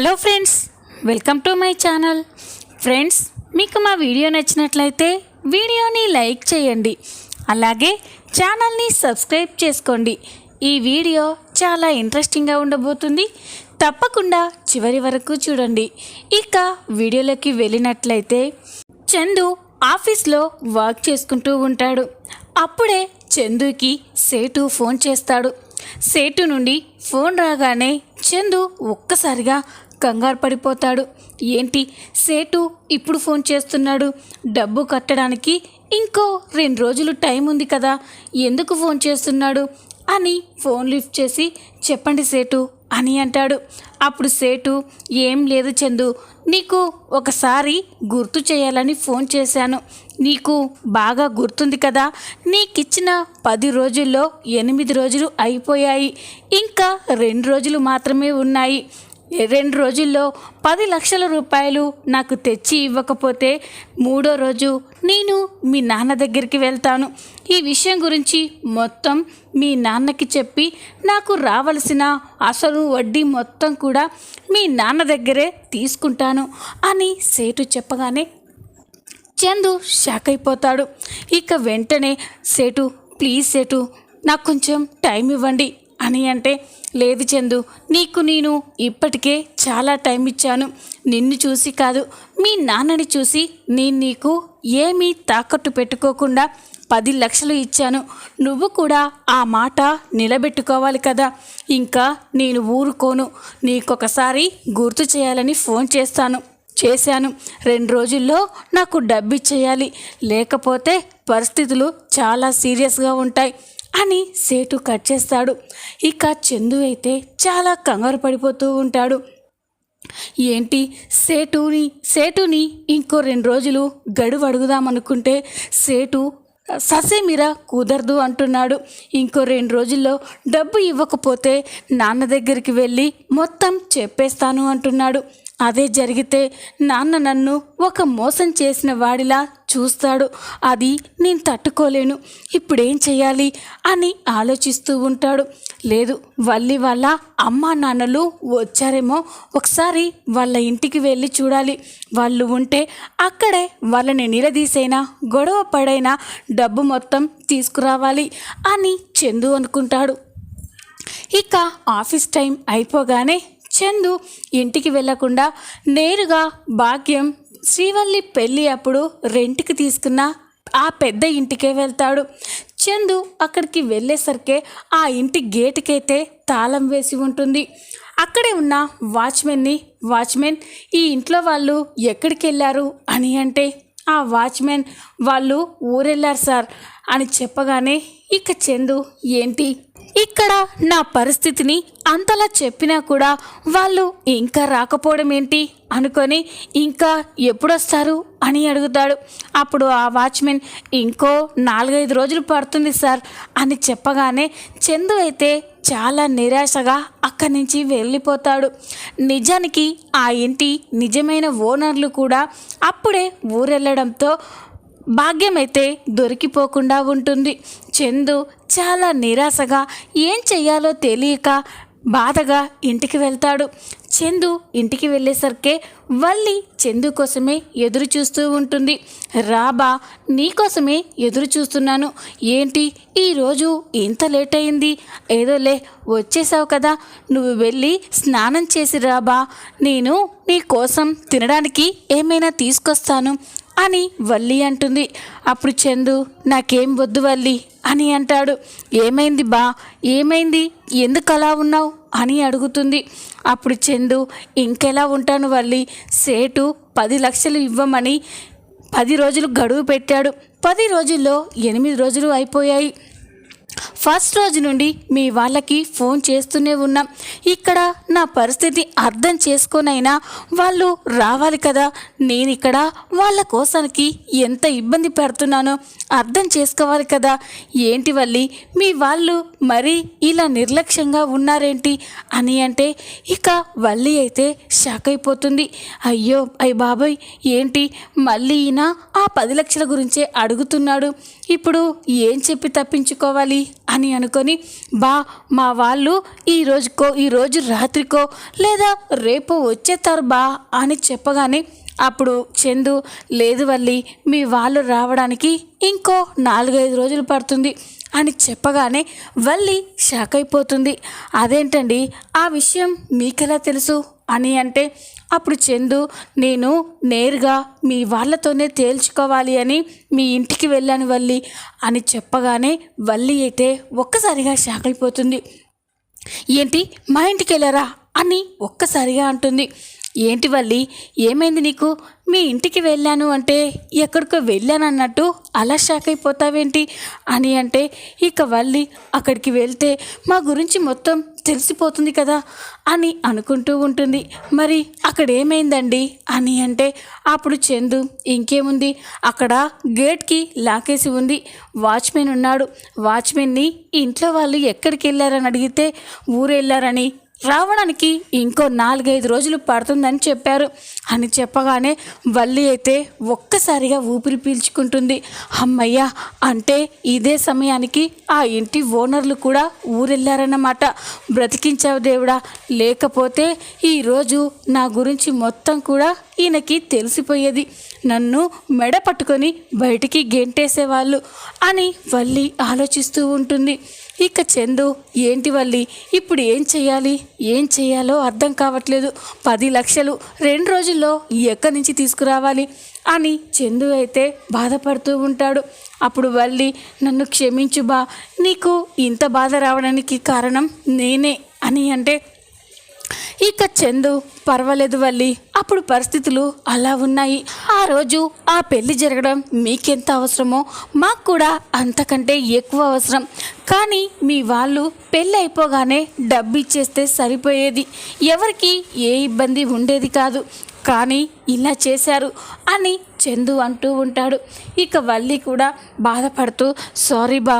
Hello friends welcome to my channel. Friends మీకు మా video నచ్చినట్లయితే వీడియోని లైక్ చేయండి. అలాగే ఛానల్ని సబ్స్క్రైబ్ చేసుకోండి. ఈ వీడియో చాలా ఇంట్రెస్టింగ్గా ఉండబోతుంది. తప్పకుండా చివరి వరకు చూడండి. ఇక వీడియోలోకి వెళ్ళినట్లయితే చందు ఆఫీస్లో వర్క్ చేసుకుంటూ ఉంటాడు. అప్పుడే చందుకి సేటు ఫోన్ చేస్తాడు. సేటు నుండి ఫోన్ రాగానే చందు ఒక్కసారిగా కంగారు పడిపోతాడు. ఏంటి? సేటు ఇప్పుడు ఫోన్ చేస్తున్నాడు. డబ్బు కట్టడానికి ఇంకో రెండు రోజులు టైం ఉంది కదా. ఎందుకు ఫోన్ చేస్తున్నాడు? అని ఫోన్ లిఫ్ట్ చేసి చెప్పండి సేటు అని అంటాడు. అప్పుడు సేటు ఏం లేదు చందు నీకు ఒకసారి గుర్తు చేయాలని ఫోన్ చేశాను. నీకు బాగా గుర్తుంది కదా. నీకిచ్చిన పది రోజుల్లో ఎనిమిది రోజులు అయిపోయాయి. ఇంకా రెండు రోజులు మాత్రమే ఉన్నాయి. రెండు రోజుల్లో పది లక్షల రూపాయలు నాకు తెచ్చి ఇవ్వకపోతే మూడో రోజు నేను మీ నాన్న దగ్గరికి వెళ్తాను. ఈ విషయం గురించి మొత్తం మీ నాన్నకి చెప్పి నాకు రావలసిన అసలు వడ్డీ మొత్తం కూడా మీ నాన్న దగ్గరే తీసుకుంటాను అని సేటు చెప్పగానే చందు షాక్ అయిపోతాడు. ఇక వెంటనే సేటు ప్లీజ్ సేటు నాకు కొంచెం టైం ఇవ్వండి. అని అంటే లేదు చందు నీకు నేను ఇప్పటికే చాలా టైం ఇచ్చాను. నిన్ను చూసి కాదు మీ నాన్నని చూసి నేను నీకు ఏమీ తాకట్టు పెట్టుకోకుండా పది లక్షలు ఇచ్చాను. నువ్వు కూడా ఆ మాట నిలబెట్టుకోవాలి కదా. ఇంకా నేను ఊరుకోను. నీకొకసారి గుర్తు చేయాలని ఫోన్ చేస్తాను. చేశాను. రెండు రోజుల్లో నాకు డబ్బు ఇచ్చేయాలి లేకపోతే పరిస్థితులు చాలా సీరియస్గా ఉంటాయి అని సేటు కట్ చేస్తాడు. ఇక చందు అయితే చాలా కంగారు పడిపోతూ ఉంటాడు. ఏంటి? సేటుని సేటుని ఇంకో రెండు రోజులు గడువు అడుగుదామనుకుంటే సేటు ససేమిరా కుదరదు అంటున్నాడు. ఇంకో రెండు రోజుల్లో డబ్బు ఇవ్వకపోతే నాన్న దగ్గరికి వెళ్ళి మొత్తం చెప్పేస్తాను అంటున్నాడు. అదే జరిగితే నాన్న నన్ను ఒక మోసం చేసిన వాడిలా చూస్తాడు. అది నేను తట్టుకోలేను. ఇప్పుడేం చేయాలి అని ఆలోచిస్తూ ఉంటాడు. లేదు వల్లి వాళ్ళ అమ్మా నాన్నలు వచ్చారేమో ఒకసారి వాళ్ళ ఇంటికి వెళ్ళి చూడాలి. వాళ్ళు ఉంటే అక్కడే వాళ్ళని నిలదీసైనా గొడవ పడైనా డబ్బు మొత్తం తీసుకురావాలి అని చందు అనుకుంటాడు. ఇక ఆఫీస్ టైం అయిపోగానే చందు ఇంటికి వెళ్ళకుండా నేరుగా భాగ్యం శ్రీవల్లి పెళ్ళి అప్పుడు రెంట్కి తీసుకున్న ఆ పెద్ద ఇంటికే వెళ్తాడు. చందు అక్కడికి వెళ్ళేసరికే ఆ ఇంటి గేటుకైతే తాళం వేసి ఉంటుంది. అక్కడే ఉన్న వాచ్మెన్ని వాచ్మెన్ ఈ ఇంట్లో వాళ్ళు ఎక్కడికి వెళ్ళారు? అని అంటే ఆ వాచ్మెన్ వాళ్ళు ఊరెళ్ళారు సార్ అని చెప్పగానే ఇక చందు ఏంటి ఇక్కడ నా పరిస్థితిని అంతలా చెప్పినా కూడా వాళ్ళు ఇంకా రాకపోవడం ఏంటి అనుకొని ఇంకా ఎప్పుడొస్తారు అని అడుగుతాడు. అప్పుడు ఆ వాచ్మెన్ ఇంకో నాలుగైదు రోజులు పడుతుంది సార్ అని చెప్పగానే చందు అయితే చాలా నిరాశగా అక్కడి నుంచి వెళ్ళిపోతాడు. నిజానికి ఆ ఇంటి నిజమైన ఓనర్లు కూడా అప్పుడే ఊరెళ్ళడంతో భాగ్యమైతే దొరికిపోకుండా ఉంటుంది. చందు చాలా నిరాశగా ఏం చేయాలో తెలియక బాధగా ఇంటికి వెళ్తాడు. చందు ఇంటికి వెళ్ళేసరికే వల్లి చందు కోసమే ఎదురు చూస్తూ ఉంటుంది. రాబా నీకోసమే ఎదురు చూస్తున్నాను. ఏంటి ఈరోజు ఇంత లేట్ అయింది? ఏదోలే వచ్చేసావు కదా. నువ్వు వెళ్ళి స్నానం చేసి రాబా. నేను నీ కోసం తినడానికి ఏమైనా తీసుకొస్తాను. అని వల్లి అంటుంది. అప్పుడు చందు నాకేం వద్దు వల్లి అని అంటాడు. ఏమైంది బా? ఏమైంది? ఎందుకు అలా ఉన్నావు? అని అడుగుతుంది. అప్పుడు చందు ఇంకెలా ఉంటాను వల్లి? సేటు పది లక్షలు ఇవ్వమని పది రోజులు గడువు పెట్టాడు. పది రోజుల్లో ఎనిమిది రోజులు అయిపోయాయి. ఫస్ట్ రోజు నుండి మీ వాళ్ళకి ఫోన్ చేస్తూనే ఉన్నాం. ఇక్కడ నా పరిస్థితి అర్థం చేసుకొనైనా వాళ్ళు రావాలి కదా. నేను ఇక్కడ వాళ్ళ కోసానికి ఎంత ఇబ్బంది పెడుతున్నానో అర్థం చేసుకోవాలి కదా. ఏంటి వల్లి మీ వాళ్ళు మరీ ఇలా నిర్లక్ష్యంగా ఉన్నారేంటి? అని అంటే ఇక వల్లి అయితే షాక్ అయిపోతుంది. అయ్యో అయ్య బాబాయ్ ఏంటి? మళ్ళీ ఈయన ఆ పది లక్షల గురించే అడుగుతున్నాడు. ఇప్పుడు ఏం చెప్పి తప్పించుకోవాలి? అని అనుకొని బా మా వాళ్ళు ఈ రోజుకో ఈ రోజు రాత్రికో లేదా రేపు వచ్చేస్తారు బా అని చెప్పగానే అప్పుడు చందు లేదు వల్లి మీ వాళ్ళు రావడానికి ఇంకో నాలుగైదు రోజులు పడుతుంది. అని చెప్పగానే వల్లి షాక్ అయిపోతుంది. అదేంటండి? ఆ విషయం మీకెలా తెలుసు? అని అంటే అప్పుడు చందు నేను నేరుగా మీ వాళ్ళతోనే తేల్చుకోవాలి అని మీ ఇంటికి వెళ్ళాను వల్లి అని చెప్పగానే వల్లి అయితే ఒక్కసారిగా షాక్ అయిపోతుంది. ఏంటి? మా ఇంటికి వెళ్ళారా? అని ఒక్కసారిగా అంటుంది. ఏంటి వల్లి ఏమైంది నీకు? మీ ఇంటికి వెళ్ళాను అంటే ఎక్కడికో వెళ్ళాను అన్నట్టు అలా షాక్ అయిపోతావేంటి అని అంటే ఇక వల్లి అక్కడికి వెళ్తే మా గురించి మొత్తం తెలిసిపోతుంది కదా అని అనుకుంటూ ఉంటుంది. మరి అక్కడ ఏమైందండి అని అంటే అప్పుడు చందు ఇంకేముంది? అక్కడ గేట్కి లాకేసి ఉంది. వాచ్మెన్ ఉన్నాడు. వాచ్మెన్ని ఇంట్లో వాళ్ళు ఎక్కడికి వెళ్ళారని అడిగితే ఊరు వెళ్ళారని రావడానికి ఇంకో నాలుగైదు రోజులు పడుతుందని చెప్పారు. అని చెప్పగానే వల్లి అయితే ఒక్కసారిగా ఊపిరి పీల్చుకుంటుంది. అమ్మయ్య అంటే ఇదే సమయానికి ఆ ఇంటి ఓనర్లు కూడా ఊరెళ్ళారన్నమాట బ్రతికించావు దేవుడా. లేకపోతే ఈరోజు నా గురించి మొత్తం కూడా ఈయనకి తెలిసిపోయేది. నన్ను మెడ పట్టుకొని బయటికి గెంటేసేవాళ్ళు అని వల్లి ఆలోచిస్తూ ఉంటుంది. ఇక చందు ఏంటి వల్లి? ఇప్పుడు ఏం చేయాలి ఏం చేయాలో అర్థం కావట్లేదు. పది లక్షలు రెండు రోజుల్లో ఎక్కడి నుంచి తీసుకురావాలి? అని చందు అయితే బాధపడుతూ ఉంటాడు. అప్పుడు వల్లి నన్ను క్షమించు బా. నీకు ఇంత బాధ రావడానికి కారణం నేనే అని అంటే ఇక చందు పర్వాలేదు వల్లి. అప్పుడు పరిస్థితులు అలా ఉన్నాయి. ఆ రోజు ఆ పెళ్ళి జరగడం మీకెంత అవసరమో మాకు కూడా అంతకంటే ఎక్కువ అవసరం. కానీ మీ వాళ్ళు పెళ్ళి అయిపోగానే డబ్బు ఇచ్చేస్తే సరిపోయేది. ఎవరికి ఏ ఇబ్బంది ఉండేది కాదు. కానీ ఇలా చేశారు అని చందు అంటూ ఉంటాడు. ఇక వల్లి కూడా బాధపడుతూ సారీ బా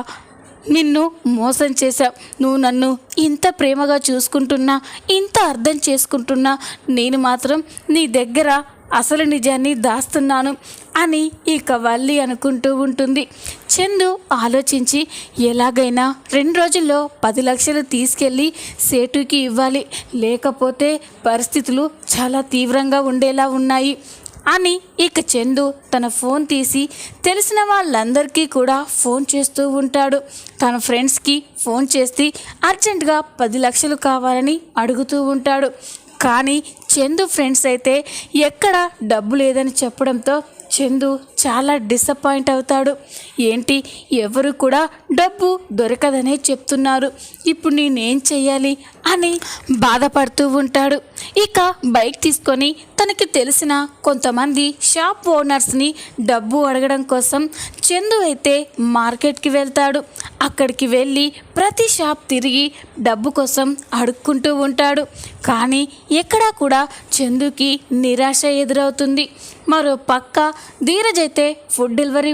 నిన్ను మోసం చేశావు నువ్వు నన్ను ఇంత ప్రేమగా చూసుకుంటున్నా ఇంత అర్థం చేసుకుంటున్నా. నేను మాత్రం నీ దగ్గర అసలు నిజాన్ని దాస్తున్నాను అని ఇక వల్లి అనుకుంటూ ఉంటుంది. చందు ఆలోచించి ఎలాగైనా రెండు రోజుల్లో పది లక్షలు తీసుకెళ్ళి సేటుకి ఇవ్వాలి. లేకపోతే పరిస్థితులు చాలా తీవ్రంగా ఉండేలా ఉన్నాయి అని ఇక చందు తన ఫోన్ తీసి తెలిసిన వాళ్ళందరికీ కూడా ఫోన్ చేస్తూ ఉంటాడు. తన ఫ్రెండ్స్కి ఫోన్ చేసి అర్జెంటుగా పది లక్షలు కావాలని అడుగుతూ ఉంటాడు. కానీ చందు ఫ్రెండ్స్ అయితే ఎక్కడ డబ్బు లేదని చెప్పడంతో చందు చాలా డిసప్పాయింట్ అవుతాడు. ఏంటి? ఎవరు కూడా డబ్బు దొరకదనే చెప్తున్నారు. ఇప్పుడు నేనేం చెయ్యాలి అని బాధపడుతూ ఉంటాడు. ఇక బైక్ తీసుకొని తనకి తెలిసిన కొంతమంది షాప్ ఓనర్స్ని డబ్బు అడగడం కోసం చందు అయితే మార్కెట్కి వెళ్తాడు. అక్కడికి వెళ్ళి ప్రతి షాప్ తిరిగి డబ్బు కోసం అడుక్కుంటూ ఉంటాడు. కానీ ఎక్కడా కూడా చందుకి నిరాశ ఎదురవుతుంది. మరో పక్క ధీరజ్ అయితే ఫుడ్ డెలివరీ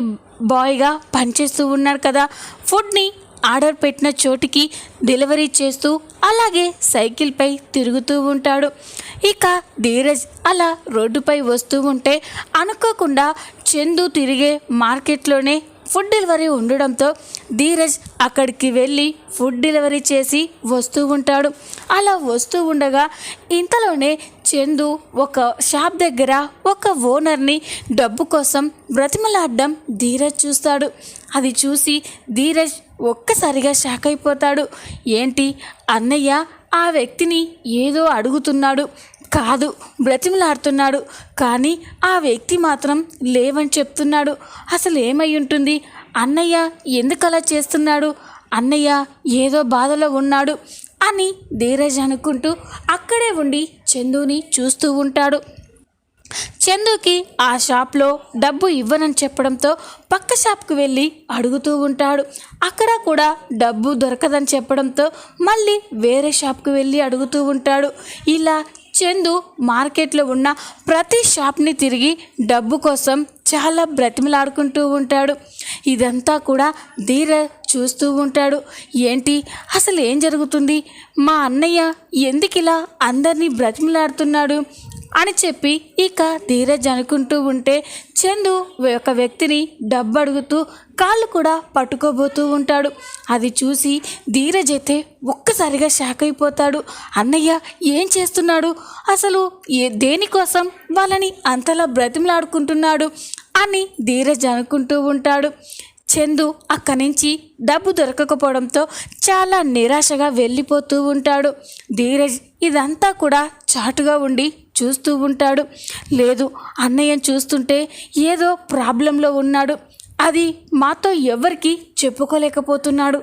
బాయ్గా పనిచేస్తూ ఉన్నాడు కదా ఫుడ్ని ఆర్డర్ పెట్టిన చోటికి డెలివరీ చేస్తూ అలాగే సైకిల్పై తిరుగుతూ ఉంటాడు. ఇక ధీరజ్ అలా రోడ్డుపై వస్తూ ఉంటే అనుకోకుండా చందు తిరిగే మార్కెట్లోనే ఫుడ్ డెలివరీ ఉండడంతో ధీరజ్ అక్కడికి వెళ్ళి ఫుడ్ డెలివరీ చేసి వస్తూ ఉంటాడు. అలా వస్తూ ఉండగా ఇంతలోనే చందు ఒక షాప్ దగ్గర ఒక ఓనర్ని డబ్బు కోసం బ్రతిమలాడడం ధీరజ్ చూస్తాడు. అది చూసి ధీరజ్ ఒక్కసారిగా షాక్ అయిపోతాడు. ఏంటి అన్నయ్య? ఆ వ్యక్తిని ఏదో అడుగుతున్నాడు. కాదు బ్రతిమలాడుతున్నాడు. కానీ ఆ వ్యక్తి మాత్రం లేవని చెప్తున్నాడు. అసలు ఏమై ఉంటుంది అన్నయ్య ఎందుకు అలా చేస్తున్నాడు? అన్నయ్య ఏదో బాధలో ఉన్నాడు అని ధీరజ్ అనుకుంటూ అక్కడే ఉండి చందుని చూస్తూ ఉంటాడు. చందుకి ఆ షాప్లో డబ్బు ఇవ్వనని చెప్పడంతో పక్క షాప్కి వెళ్ళి అడుగుతూ ఉంటాడు. అక్కడ కూడా డబ్బు దొరకదని చెప్పడంతో మళ్ళీ వేరే షాప్కి వెళ్ళి అడుగుతూ ఉంటాడు. ఇలా చందు మార్కెట్లో ఉన్న ప్రతి షాప్ని తిరిగి డబ్బు కోసం చాలా బ్రతిమలాడుకుంటూ ఉంటాడు. ఇదంతా కూడా ధీర చూస్తూ ఉంటాడు. ఏంటి? అసలు ఏం జరుగుతుంది? మా అన్నయ్య ఎందుకు ఇలా అందరినీ బ్రతిమలాడుతున్నాడు? అని చెప్పి ఇక ధీరజ్ అనుకుంటూ ఉంటే చందు ఒక వ్యక్తిని డబ్బు అడుగుతూ కాళ్ళు కూడా పట్టుకోబోతూ ఉంటాడు. అది చూసి ధీరజ్ అయితే ఒక్కసారిగా షాక్ అయిపోతాడు. అన్నయ్య ఏం చేస్తున్నాడు? అసలు ఏ దేనికోసం వాళ్ళని అంతలా బ్రతిమలాడుకుంటున్నాడు? అని ధీరజ్ అనుకుంటూ ఉంటాడు. చందు అక్కడి నుంచి డబ్బు దొరకకపోవడంతో చాలా నిరాశగా వెళ్ళిపోతూ ఉంటాడు. ధీరజ్ ఇదంతా కూడా చాటుగా ఉండి చూస్తూ ఉంటాడు. లేదు అన్నయ్య చూస్తుంటే ఏదో ప్రాబ్లంలో ఉన్నాడు. అది మాతో ఎవరికి చెప్పుకోలేకపోతున్నాడు.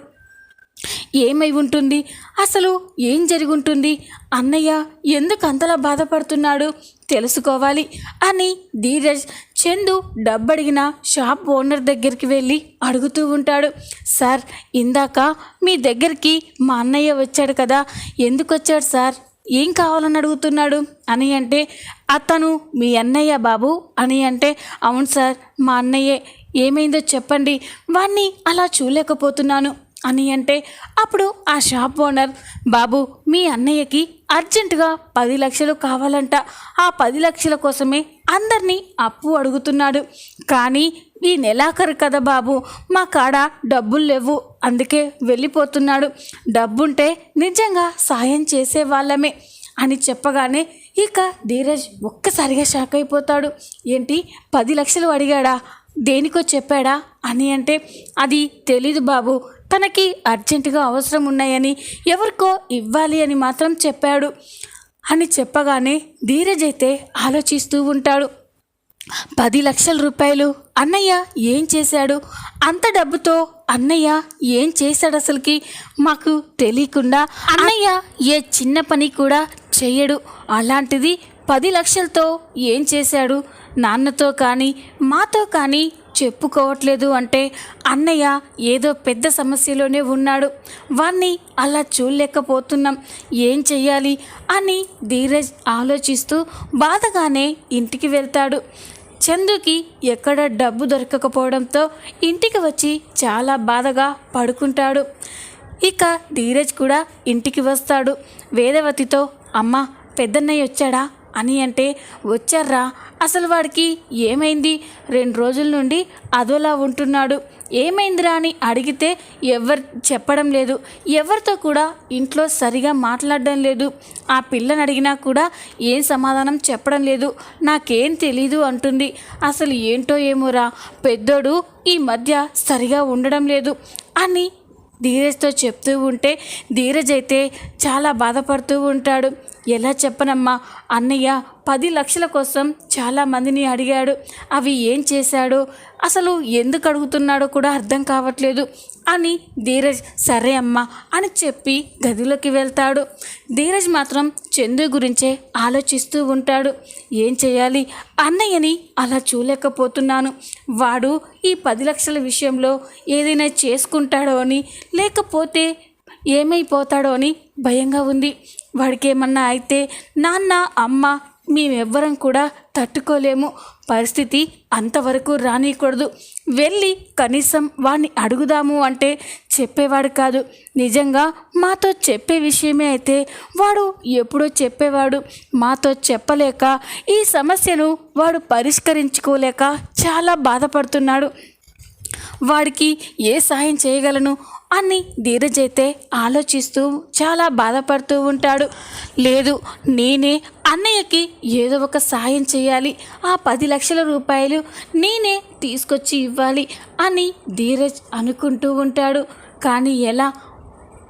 ఏమై ఉంటుంది? అసలు ఏం జరుగుంటుంది? ఉంటుంది అన్నయ్య ఎందుకు అంతలా బాధపడుతున్నాడు? తెలుసుకోవాలి అని ధీరజ్ చందు డబ్బడిగిన షాప్ ఓనర్ దగ్గరికి వెళ్ళి అడుగుతూ ఉంటాడు. సార్ ఇందాక మీ దగ్గరికి మా అన్నయ్య వచ్చాడు కదా. ఎందుకు వచ్చాడు సార్? ఏం కావాలని అడుగుతున్నాడు? అని అంటే అతను మీ అన్నయ్య బాబు అని అంటే అవును సార్ మా అన్నయ్యే. ఏమైందో చెప్పండి. వాణ్ణి అలా చూడలేకపోతున్నాను అని అంటే అప్పుడు ఆ షాప్ ఓనర్ బాబు మీ అన్నయ్యకి అర్జెంటుగా పది లక్షలు కావాలంట. ఆ పది లక్షల కోసమే అందరినీ అప్పు అడుగుతున్నాడు. కానీ ఈ నెలాఖరు కదా బాబు. మా కాడ డబ్బులు లేవు. అందుకే వెళ్ళిపోతున్నాడు. డబ్బుంటే నిజంగా సాయం చేసే వాళ్ళమే అని చెప్పగానే ఇక ధీరజ్ ఒక్కసారిగా షాక్ అయిపోతాడు. ఏంటి? పది లక్షలు అడిగాడా? దేనికో చెప్పాడా? అని అంటే అది తెలీదు బాబు. తనకి అర్జెంటుగా అవసరం ఉన్నాయని ఎవరికో ఇవ్వాలి అని మాత్రం చెప్పాడు. అని చెప్పగానే ధీరజ్ అయితే ఆలోచిస్తూ ఉంటాడు. పది లక్షల రూపాయలు అన్నయ్య ఏం చేశాడు? అంత డబ్బుతో అన్నయ్య ఏం చేశాడు అసలుకి? మాకు తెలియకుండా అన్నయ్య ఏ చిన్న పని కూడా చెయ్యడు. అలాంటిది పది లక్షలతో ఏం చేశాడు? నాన్నతో కానీ మాతో కానీ చెప్పుకోవట్లేదు అంటే అన్నయ్య ఏదో పెద్ద సమస్యలోనే ఉన్నాడు. వాణ్ణి అలా చూడలేకపోతున్నాం. ఏం చెయ్యాలి అని ధీరజ్ ఆలోచిస్తూ బాధగానే ఇంటికి వెళ్తాడు. చందుకి ఎక్కడ డబ్బు దొరకకపోవడంతో ఇంటికి వచ్చి చాలా బాధగా పడుకుంటాడు. ఇక ధీరజ్ కూడా ఇంటికి వస్తాడు. వేదవతితో అమ్మ పెద్దన్నయ్య వచ్చాడా? అని అంటే వచ్చారా అసలు వాడికి ఏమైంది? రెండు రోజుల నుండి అదోలా ఉంటున్నాడు. ఏమైందిరా అని అడిగితే ఎవరు చెప్పడం లేదు. ఎవరితో కూడా ఇంట్లో సరిగా మాట్లాడడం లేదు. ఆ పిల్లని అడిగినా కూడా ఏం సమాధానం చెప్పడం లేదు. నాకేం తెలీదు అంటుంది. అసలు ఏంటో ఏమోరా. పెద్దోడు ఈ మధ్య సరిగా ఉండడం లేదు అని ధీరజ్తో చెప్తూ ఉంటే ధీరజ్ అయితే చాలా బాధపడుతూ ఉంటాడు. ఎలా చెప్పనమ్మా? అన్నయ్య పది లక్షల కోసం చాలా మందిని అడిగాడు. అవి ఏం చేశాడు అసలు ఎందుకు అడుగుతున్నాడో కూడా అర్థం కావట్లేదు అని ధీరజ్ సరే అమ్మా అని చెప్పి గదిలోకి వెళ్తాడు. ధీరజ్ మాత్రం చందు గురించే ఆలోచిస్తూ ఉంటాడు. ఏం చేయాలి? అన్నయ్యని అలా చూడలేకపోతున్నాను. వాడు ఈ పది లక్షల విషయంలో ఏదైనా చేసుకుంటాడో అని లేకపోతే ఏమైపోతాడో అని భయంగా ఉంది. వాడికి ఏమన్నా అయితే నాన్న అమ్మ మేమెవ్వరం కూడా తట్టుకోలేము. పరిస్థితి అంతవరకు రానియకూడదు. వెళ్ళి కనీసం వాడిని అడుగుదాము అంటే చెప్పేవాడు కాదు. నిజంగా మాతో చెప్పే విషయమే అయితే వాడు ఎప్పుడో చెప్పేవాడు. మాతో చెప్పలేక ఈ సమస్యను వాడు పరిష్కరించుకోలేక చాలా బాధపడుతున్నాడు. వాడికి ఏ సాయం చేయగలను? అని ధీరజ్ అయితే ఆలోచిస్తూ చాలా బాధపడుతూ ఉంటాడు. లేదు నేనే అన్నయ్యకి ఏదో ఒక సాయం చేయాలి. ఆ పది లక్షల రూపాయలు నేనే తీసుకొచ్చి ఇవ్వాలి అని ధీరజ్ అనుకుంటూ ఉంటాడు. కానీ ఎలా?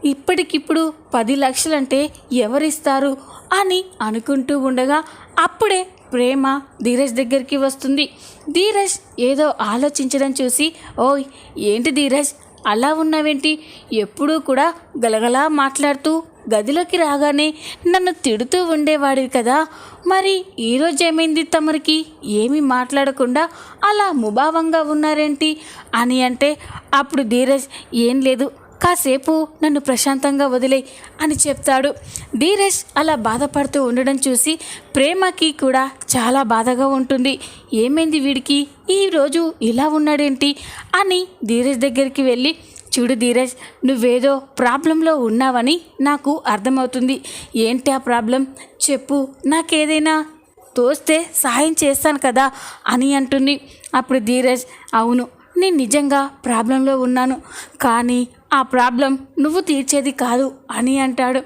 ఇప్పటికిప్పుడు పది లక్షలంటే ఎవరిస్తారు అని అనుకుంటూ ఉండగా అప్పుడే ప్రేమ ధీరజ్ దగ్గరికి వస్తుంది. ధీరజ్ ఏదో ఆలోచించడం చూసి ఓయ్ ఏంటి ధీరజ్? అలా ఉన్నావేంటి? ఎప్పుడూ కూడా గలగలా మాట్లాడుతూ గదిలోకి రాగానే నన్ను తిడుతూ ఉండేవాడివి కదా. మరి ఈరోజు ఏమైంది తమరికి? ఏమి మాట్లాడకుండా అలా ముభావంగా ఉన్నారేంటి? అని అంటే అప్పుడు ధీరజ్ ఏం లేదు కాసేపు నన్ను ప్రశాంతంగా వదిలే అని చెప్తాడు. ధీరజ్ అలా బాధపడుతూ ఉండడం చూసి ప్రేమకి కూడా చాలా బాధగా ఉంటుంది. ఏమైంది వీడికి? ఈరోజు ఇలా ఉన్నాడేంటి? అని ధీరజ్ దగ్గరికి వెళ్ళి చూడు ధీరజ్ నువ్వేదో ప్రాబ్లంలో ఉన్నావని నాకు అర్థమవుతుంది. ఏంటి ఆ ప్రాబ్లం? చెప్పు నాకేదైనా తోస్తే సహాయం చేస్తాను కదా అని అంటుంది. అప్పుడు ధీరజ్ అవును నేను నిజంగా ప్రాబ్లంలో ఉన్నాను. కానీ ఆ ప్రాబ్లం నువ్వు తీర్చేది కాదు అని అంటాడు.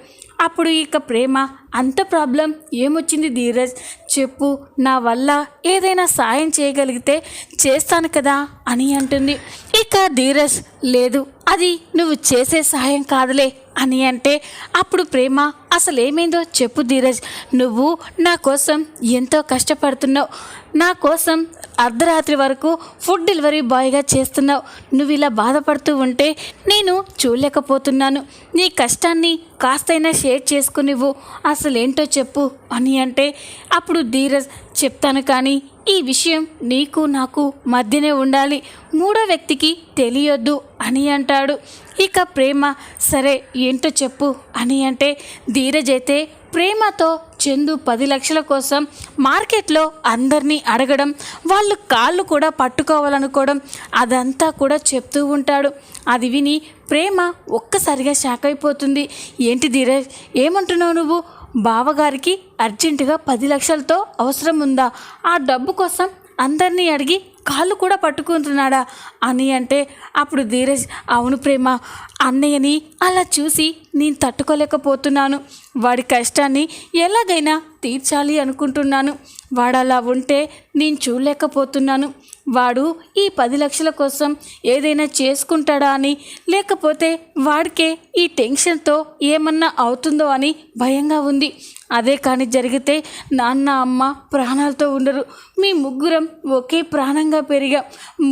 అప్పుడు ఇక ప్రేమ అంత ప్రాబ్లం ఏమొచ్చింది ధీరజ్? చెప్పు నా వల్ల ఏదైనా సాయం చేయగలిగితే చేస్తాను కదా అని అంటుంది. ఇక ధీరజ్ లేదు అది నువ్వు చేసే సహాయం కాదులే అని అంటే అప్పుడు ప్రేమ అసలు ఏమైందో చెప్పు ధీరజ్ నువ్వు నా కోసం ఎంతో కష్టపడుతున్నావు. నా కోసం అర్ధరాత్రి వరకు ఫుడ్ డెలివరీ బాయ్గా చేస్తున్నావు. నువ్వు ఇలా బాధపడుతూ ఉంటే నేను చూడలేకపోతున్నాను. నీ కష్టాన్ని కాస్తైనా షేర్ చేసుకునివ్వు. అసలేంటో చెప్పు అని అంటే అప్పుడు ధీరజ్ చెప్తాను కానీ ఈ విషయం నీకు నాకు మధ్యనే ఉండాలి. మూడో వ్యక్తికి తెలియొద్దు అని అంటాడు. ఇక ప్రేమ సరే ఏంటో చెప్పు అని అంటే ధీరజ్ అయితే ప్రేమతో చందు పది లక్షల కోసం మార్కెట్లో అందరినీ అడగడం వాళ్ళు కాళ్ళు కూడా పట్టుకోవాలనుకోవడం అదంతా కూడా చెప్తూ ఉంటాడు. అది విని ప్రేమ ఒక్కసారిగా షాక్ అయిపోతుంది. ఏంటి ధీరజ్? ఏమంటున్నావు నువ్వు? బావగారికి అర్జెంటుగా పది లక్షలతో అవసరం ఉందా ఆ డబ్బు కోసం అందరినీ అడిగి కాళ్ళు కూడా పట్టుకుంటున్నాడా? అని అంటే అప్పుడు ధీరజ్ అవును ప్రేమ అన్నయ్యని అలా చూసి నేను తట్టుకోలేకపోతున్నాను. వాడి కష్టాన్ని ఎలాగైనా తీర్చాలి అనుకుంటున్నాను. వాడు అలా ఉంటే నేను చూడలేకపోతున్నాను. వాడు ఈ పది లక్షల కోసం ఏదైనా చేసుకుంటాడా అని లేకపోతే వాడికే ఈ టెన్షన్తో ఏమన్నా అవుతుందో అని భయంగా ఉంది. అదే కానీ జరిగితే నాన్న అమ్మ ప్రాణాలతో ఉండరు. మీ ముగ్గురం ఒకే ప్రాణంగా పెరిగా.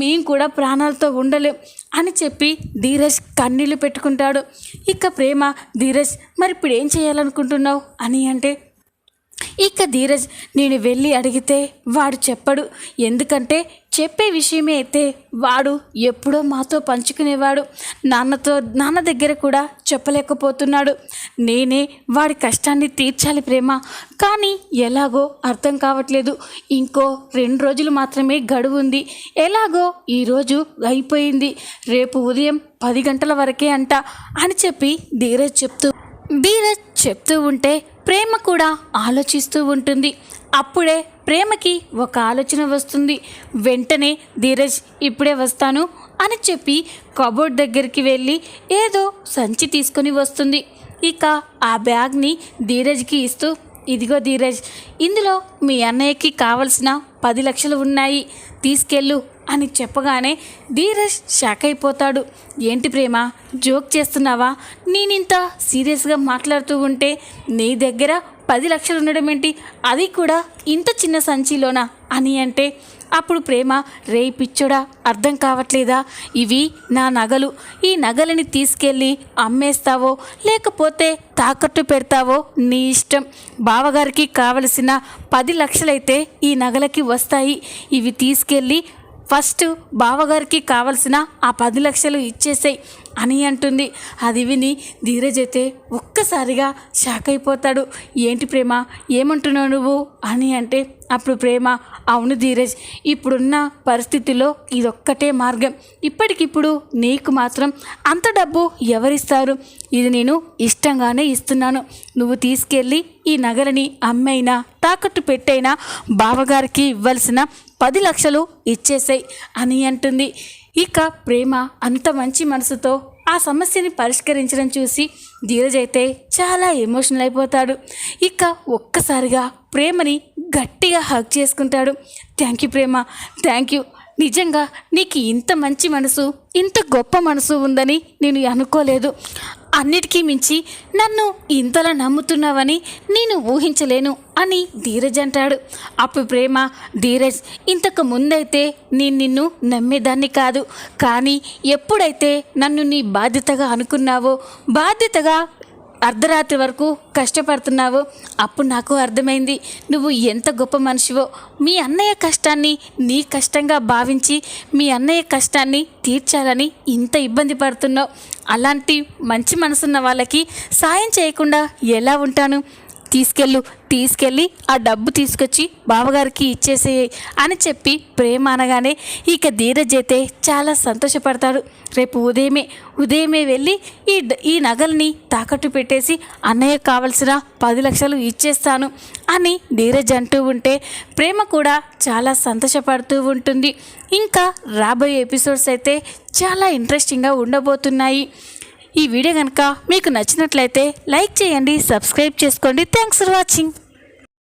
మేము కూడా ప్రాణాలతో ఉండలేం అని చెప్పి ధీరజ్ కన్నీళ్ళు పెట్టుకుంటాడు. ఇక ప్రేమ ధీరజ్ మరి ఇప్పుడు ఏం చేయాలనుకుంటున్నావు అని అంటే ఇక ధీరజ్ నేను వెళ్ళి అడిగితే వాడు చెప్పడు. ఎందుకంటే చెప్పే విషయమే అయితే వాడు ఎప్పుడో మాతో పంచుకునేవాడు. నాన్నతో నాన్న దగ్గర కూడా చెప్పలేకపోతున్నాడు. నేనే వాడి కష్టాన్ని తీర్చాలి ప్రేమ. కానీ ఎలాగో అర్థం కావట్లేదు. ఇంకో రెండు రోజులు మాత్రమే గడువు ఉంది. ఎలాగో ఈరోజు అయిపోయింది. రేపు ఉదయం పది గంటల వరకే అంట అని చెప్పి ధీరజ్ చెప్తూ ధీరజ్ చెప్తూ ఉంటే ప్రేమ కూడా ఆలోచిస్తూ ఉంటుంది. అప్పుడే ప్రేమకి ఒక ఆలోచన వస్తుంది. వెంటనే ధీరజ్ ఇప్పుడే వస్తాను అని చెప్పి కబోర్డ్ దగ్గరికి వెళ్ళి ఏదో సంచి తీసుకొని వస్తుంది. ఇక ఆ బ్యాగ్ని ధీరజ్కి ఇస్తూ ఇదిగో ధీరజ్ ఇందులో మీ అన్నయ్యకి కావలసిన పది లక్షలు ఉన్నాయి. తీసుకెళ్ళు అని చెప్పగానే ధీరజ్ షాక్ అయిపోతాడు. ఏంటి ప్రేమ జోక్ చేస్తున్నావా? నేనింత సీరియస్గా మాట్లాడుతూ ఉంటే నీ దగ్గర పది లక్షలు ఉండడం ఏంటి? అది కూడా ఇంత చిన్న సంచిలోనా అని అంటే అప్పుడు ప్రేమ రే పిచ్చోడా అర్థం కావట్లేదా? ఇవి నా నగలు. ఈ నగలని తీసుకెళ్ళి అమ్మేస్తావో లేకపోతే తాకట్టు పెడతావో నీ ఇష్టం. బావగారికి కావలసిన పది లక్షలైతే ఈ నగలకి వస్తాయి. ఇవి తీసుకెళ్ళి ఫస్ట్ బావగారికి కావలసిన ఆ పది లక్షలు ఇచ్చేసాయి అని అంటుంది. అది విని ధీరజ్ అయితే ఒక్కసారిగా షాక్ అయిపోతాడు. ఏంటి ప్రేమ? ఏమంటున్నావు నువ్వు? అని అంటే అప్పుడు ప్రేమ అవును ధీరజ్ ఇప్పుడున్న పరిస్థితుల్లో ఇదొక్కటే మార్గం. ఇప్పటికిప్పుడు నీకు మాత్రం అంత డబ్బు ఎవరిస్తారు? ఇది నేను ఇష్టంగానే ఇస్తున్నాను. నువ్వు తీసుకెళ్ళి ఈ నగలని అమ్మైనా తాకట్టు పెట్టైనా బావగారికి ఇవ్వాల్సిన పది లక్షలు ఇచ్చేసాయి అని అంటుంది. ఇక ప్రేమ అంత మంచి మనసుతో ఆ సమస్యని పరిష్కరించడం చూసి ధీరజ్ అయితే చాలా ఎమోషనల్ అయిపోతాడు. ఇక ఒక్కసారిగా ప్రేమని గట్టిగా హక్ చేసుకుంటాడు. Thank you Prema thank you. నిజంగా నీకు ఇంత మంచి మనసు ఇంత గొప్ప మనసు ఉందని నేను అనుకోలేదు. అన్నిటికీ మించి నన్ను ఇంతలా నమ్ముతున్నావని నేను ఊహించలేను అని ధీరజ్ అంటాడు. అప్పుడు ప్రేమ ధీరజ్ ఇంతకు ముందైతే నేను నిన్ను నమ్మేదాన్ని కాదు. కానీ ఎప్పుడైతే నన్ను నీ బాధ్యతగా అనుకున్నావో బాధ్యతగా అర్ధరాత్రి వరకు కష్టపడుతున్నావో. అప్పుడు నాకు అర్థమైంది నువ్వు ఎంత గొప్ప మనిషివో. మీ అన్నయ్య కష్టాన్ని నీ కష్టంగా భావించి మీ అన్నయ్య కష్టాన్ని తీర్చాలని ఇంత ఇబ్బంది పడుతున్నావు. అలాంటి మంచి మనసున్న వాళ్ళకి సాయం చేయకుండా ఎలా ఉంటాను? తీసుకెళ్ళు తీసుకెళ్ళి ఆ డబ్బు తీసుకొచ్చి బావగారికి ఇచ్చేసేయి అని చెప్పి ప్రేమ అనగానే ఇక ధీరజ్ అయితే చాలా సంతోషపడతాడు. రేపు ఉదయమే ఉదయమే వెళ్ళి ఈ ఈ నగల్ని తాకట్టు పెట్టేసి అన్నయ్య కావలసిన పది లక్షలు ఇచ్చేస్తాను అని ధీరజ్ అంటూ ఉంటే ప్రేమ కూడా చాలా సంతోషపడుతూ ఉంటుంది. ఇంకా రాబోయే ఎపిసోడ్స్ అయితే చాలా ఇంట్రెస్టింగ్గా ఉండబోతున్నాయి. ఈ వీడియో కనుక మీకు నచ్చినట్లయితే లైక్ చేయండి సబ్స్క్రైబ్ చేసుకోండి. Thanks for watching